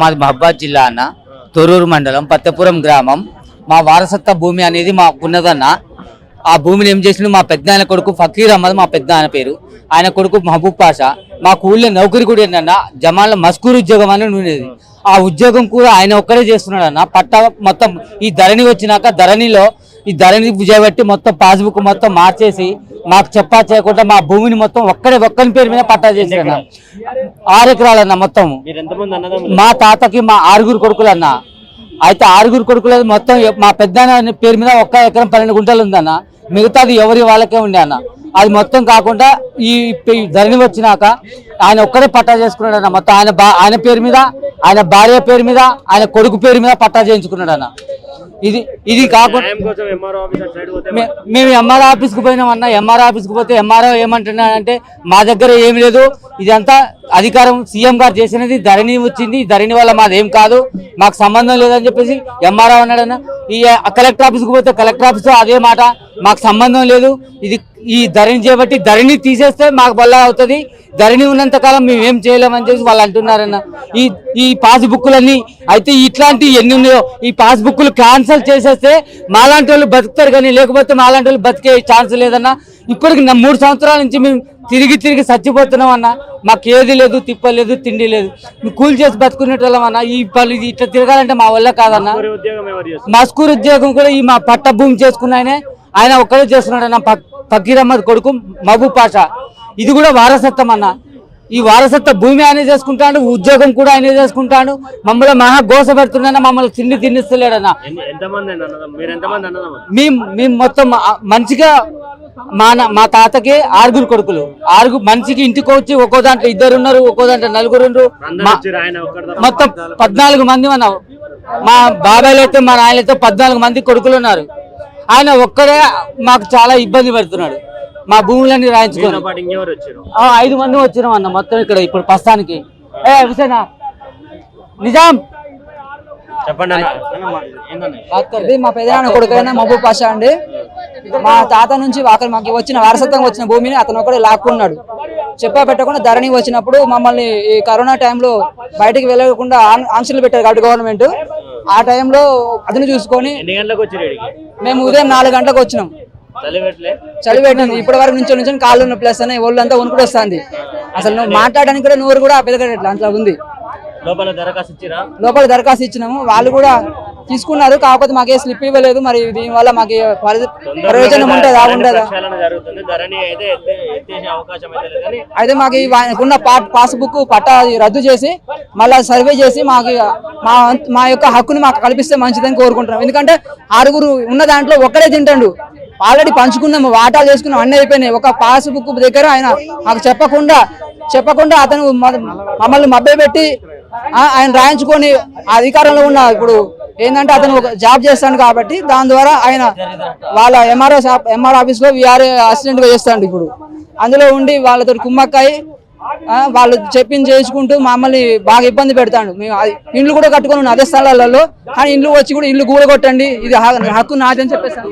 మాది మహబాద్ జిల్లా అన్న. తొరూరు మండలం పత్తపురం గ్రామం. మా వారసత్వ భూమి అనేది మాకున్నదన్న. ఆ భూమిని ఏం చేసిండు? మా పెద్ద ఆయన కొడుకు ఫకీర్ అహ్మద్ మా పెద్ద ఆయన పేరు. ఆయన కొడుకు మహబూబ్ పాషా. మా ఊళ్ళో నౌకరి కూడా ఏంటన్న జమాల మస్కూర్ ఉద్యోగం అని ఉండేది ఆ ఉద్యోగం కూడా ఆయన ఒక్కడే చేస్తున్నాడు అన్న పట్ట మొత్తం ఈ ధరణి వచ్చినాక ధరణిలో ఈ ధరణి చేయబట్టి మొత్తం పాస్బుక్ మొత్తం మార్చేసి మాకు చెప్పా చేయకుండా మా భూమిని మొత్తం ఒక్కడే ఒక్కని పేరు మీద పట్టా చేసిన ఆరు ఎకరాలన్న మొత్తం. మా తాతకి మా ఆరుగురు కొడుకులు అన్న అయితే ఆరుగురు కొడుకులు మొత్తం మా పెద్ద పేరు మీద ఒక్క ఎకరం పన్నెండు గుంటలు ఉందన్న. మిగతాది ఎవరి వాళ్ళకే ఉండే అన్న. అది మొత్తం కాకుండా ఈ ధరణి వచ్చినాక ఆయన ఒక్కడే పట్టా చేసుకున్నాడు అన్న. మొత్తం ఆయన ఆయన పేరు మీద ఆయన భార్య పేరు మీద ఆయన కొడుకు పేరు మీద పట్టా చేయించుకున్నాడు అన్న. ఇది ఇది కాకుండా మేము ఎంఆర్ ఆఫీస్కి పోయినాం అన్న ఎంఆర్ ఆఫీస్కి పోతే ఎంఆర్ఓ ఏమంటున్నాడంటే మా దగ్గర ఏమి లేదు ఇదంతా అధికారం సీఎం గారు చేసినది ధరణి వచ్చింది ధరణి వల్ల మాది ఏం కాదు మాకు సంబంధం లేదని చెప్పేసి ఎంఆర్ఓ అన్నాడన్న. ఈ కలెక్టర్ ఆఫీస్కి పోతే కలెక్టర్ ఆఫీస్ అదే మాట మాకు సంబంధం లేదు. ఇది ఈ ధరణి చేయబట్టి ధరణి తీసేస్తే మాకు వల్ల అవుతుంది. ధరణి ఉన్నంత కాలం మేము ఏం చేయలేమని చెప్పి వాళ్ళు అంటున్నారన్న. ఈ ఈ పాస్బుక్లన్నీ అయితే ఇట్లాంటి ఎన్ని ఉన్నాయో ఈ పాస్బుక్లు క్యాన్సిల్ చేసేస్తే మాలాంటి వాళ్ళు బతుకుతారు కానీ లేకపోతే మాలాంటి వాళ్ళు బతికే ఛాన్స్ లేదన్న. ఇప్పటికి మూడు సంవత్సరాల నుంచి మేము తిరిగి తిరిగి చచ్చిపోతున్నాం అన్న. మాకు ఏది లేదు తిప్పలేదు తిండి లేదు. మేము కూలి చేసి బతుకునేటోళ్ళం అన్న. ఈ పలు ఇది ఇట్లా తిరగాలంటే మా వల్ల కాదన్న. ఊరి ఉద్యోగం ఎవరు చేస్తారు? మా స్కూల్ ఉద్యోగం కూడా ఈ మా పట్ట భూమి చేసుకున్న ఆయనే ఒక్కడే చేస్తున్నాడు అన్న ఫక్- ఫకీర్ అహ్మద్ కొడుకు మహబూబ్ పాషా. ఇది కూడా వారసత్వం అన్న. ఈ వారసత్వ భూమి ఆయన చేసుకుంటాడు ఉద్యోగం కూడా ఆయన చేసుకుంటాడు. మమ్మల్ని మహా గోస పెడుతున్నా మమ్మల్ని తిండి అన్నదమ్ములు? మేము మేము మొత్తం మంచిగా మా నా- మా తాతకి ఆరుగురు కొడుకులు. ఆరుగురు మనిషికి ఇంటికి వచ్చి ఒక్కో దాంట్లో ఇద్దరు ఉన్నారు ఒక్కో దాంట్లో నలుగురు. మొత్తం పద్నాలుగు మంది మన మా బాబాయ్లు అయితే మా నాయనైతే పద్నాలుగు మంది కొడుకులు ఉన్నారు. ఆయన ఒక్కడే మాకు చాలా ఇబ్బంది పెడుతున్నాడు. మా భూములన్నీ రాయించుకొని. ఐదు మంది వచ్చినాం అన్న మొత్తం ఇక్కడ ఇప్పుడు ప్రస్తుతానికి. ఏ విషయనా నిజాం. చెప్పండి మా పెదనాన్న కొడుకైన మహబూబ్ పాషా అండి. మా తాత నుంచి అక్కడ మాకు వచ్చిన వారసత్వంగా వచ్చిన భూమిని అతను ఒకడే లాక్కున్నాడు. చెప్పా పెట్టకుండా ధరణి వచ్చినప్పుడు మమ్మల్ని ఈ కరోనా టైంలో బయటికి వెళ్ళకుండా ఆంక్షలు పెట్టారు కాబట్టి గవర్నమెంట్. ఆ టైంలో అతను చూసుకొని ఎన్ని గంటలకు వచ్చారు ఇక్కడికి? మేము ఉదయం నాలుగు గంటలకు వచ్చినాం. చలి పెట్టింది. ఇప్పటి వరకు నుంచి నుంచి కాళ్ళు ఉన్న ప్లస్ అనే ఒళ్ళంతా వణుకుడు వస్తుంది. అసలు నువ్వు మాట్లాడడానికి కూడా నోరు కూడా పెదగట్లా అంతలా ఉంది. లోపల దరఖాస్తు ఇచ్చిరా? లోపల దరఖాస్తు ఇచ్చినాము. వాళ్ళు కూడా తీసుకున్నారు. కాకపోతే మాకే స్లిప్ ఇవ్వలేదు. మరి దీనివల్ల మాకు పరి- ప్రయోజనం ఉంటుందా? ఉండదా? అయితే మాకు ఆయనకున్న పాట్ పాస్బుక్ పట్టా రద్దు చేసి మళ్ళీ సర్వే చేసి మాకు మా మా యొక్క హక్కుని మాకు కల్పిస్తే మంచిదని కోరుకుంటున్నాం. ఎందుకంటే ఆరుగురు ఉన్న దాంట్లో ఒక్కడే తింటాడు. ఆల్రెడీ పంచుకున్నాము వాటాలు చేసుకున్నాం అన్నీ అయిపోయినాయి. ఒక పాస్బుక్ దగ్గర ఆయన మాకు చెప్పకుండా చెప్పకుండా అతను మమ్మల్ని మభ్యపెట్టి పెట్టి ఆయన రాయించుకొని అధికారంలో ఉన్న ఇప్పుడు ఏంటంటే అతను ఒక జాబ్ చేస్తాడు కాబట్టి దాని ద్వారా ఆయన వాళ్ళ ఎంఆర్ఓ ఎంఆర్ ఆఫీస్లో విఆర్ఏ అసిస్టెంట్ చేస్తాడు ఇప్పుడు. అందులో ఉండి వాళ్ళతో కుమ్మక్కాయి వాళ్ళు చెప్పింది చేసుకుంటూ మమ్మల్ని బాగా ఇబ్బంది పెడతాడు. మేము అది ఇండ్లు కూడా కట్టుకొని ఉన్నాం అదే స్థలాలలో. కానీ ఇండ్లు వచ్చి కూడా ఇల్లు కూడగొట్టండి ఇది హక్కు నాదని చెప్పేసి